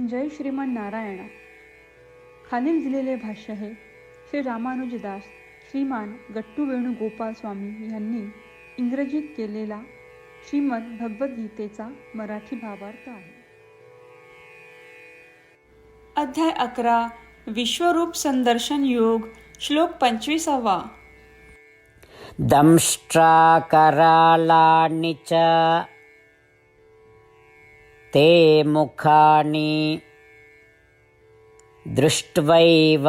जय श्रीमान नारायण. खालील दिलेले भाष्य हे श्री रामानुजदास श्रीमान गट्टू वेणुगोपाल स्वामी यांनी इंग्रजीत केलेला श्रीमद भगवद्गीतेचा मराठी भावार्थ आहे. अध्याय अकरा विश्वरूप संदर्शन योग श्लोक पंचवीसावा. दंष्ट्राकरालानि च ते मुखानि दृष्ट्वैव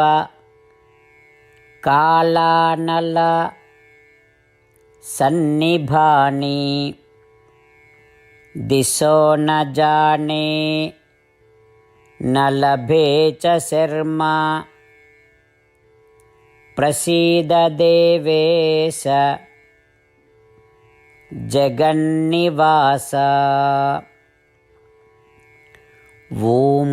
कालानल सन्निभानि। दिशो न जाने न लभे च शर्मा। प्रसीद देवेश जगन्निवास। ओम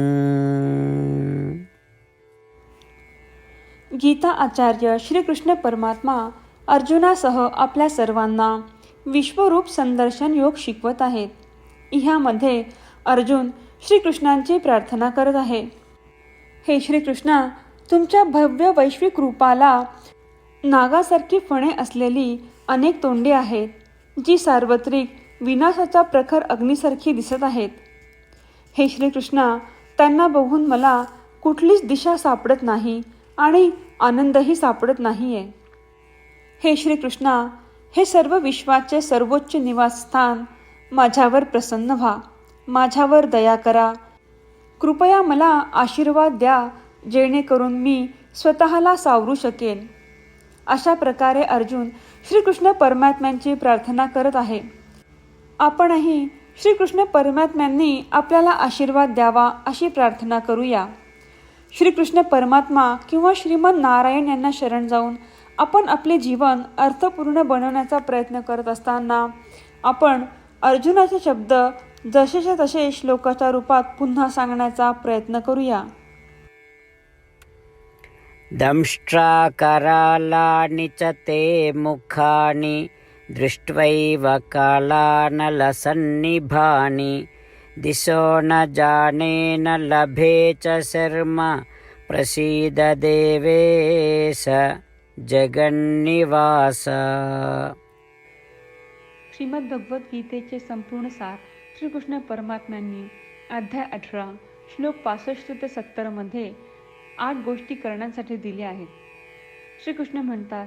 गीता आचार्य श्रीकृष्ण परमात्मा अर्जुनासह आपल्या सर्वांना विश्वरूप संदर्शन योग शिकवत आहेत. ह्यामध्ये अर्जुन श्रीकृष्णांची प्रार्थना करत आहे. हे श्रीकृष्णा तुमच्या भव्य वैश्विक रूपाला नागासारखी फणे असलेली अनेक तोंडे आहेत जी सार्वत्रिक विनाशाच्या प्रखर अग्नीसारखी दिसत आहेत. हे श्रीकृष्णा त्यांना बघून मला कुठलीच दिशा सापडत नाही आणि आनंदही सापडत नाही आहे हे श्रीकृष्णा हे सर्व विश्वाचे सर्वोच्च निवासस्थान माझ्यावर प्रसन्न व्हा. माझ्यावर दया करा. कृपया मला आशीर्वाद द्या जेणेकरून मी स्वतःला सावरू शकेन. अशा प्रकारे अर्जुन श्रीकृष्ण परमात्म्यांची प्रार्थना करत आहे. आपणही श्रीकृष्ण परमात्म्यांनी आपल्याला आशीर्वाद द्यावा अशी प्रार्थना करूया. श्रीकृष्ण परमात्मा किंवा श्रीमन नारायण यांना शरण जाऊन आपण आपले जीवन अर्थपूर्ण बनवण्याचा प्रयत्न करत असताना आपण अर्जुनाचे शब्द जसेच्या तसे श्लोकाच्या रूपात पुन्हा सांगण्याचा प्रयत्न करूया. दंष्ट्राकरालानि च ते मुखानि दृष्ट्वैव कालानलसन्निभानि। दिशो न जाने न लभे च शर्म। प्रसीद देवेश जगन्निवास। श्रीमद भगवद्गीतेचे संपूर्ण सार श्रीकृष्ण परमात्म्यांनी अध्याय अठरा श्लोक पासष्ट ते सत्तरमध्ये आठ गोष्टी करण्यासाठी दिल्या आहेत. श्रीकृष्ण म्हणतात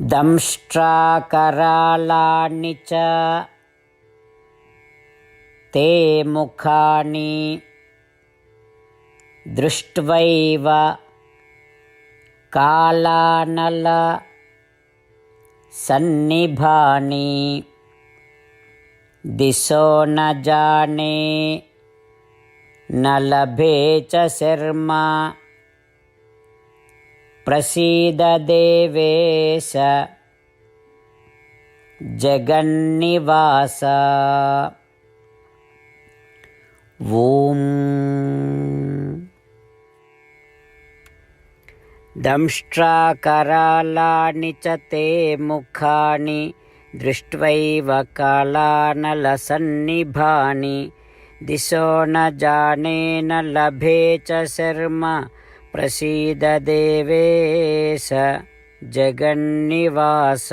दंष्ट्राकरालानि च ते मुखानि दृष्ट्वैव कालानल सन्निभानि। दिशो न जाने न लभे च शर्मा प्रसीद देवेश जगन्निवास ॐ दंष्ट्राकरालानि च ते मुखानि दृष्ट्वैव कालानलसन्निभानि दिशो न जाने न लभे च शर्म प्रसीद देवेश जगन्निवास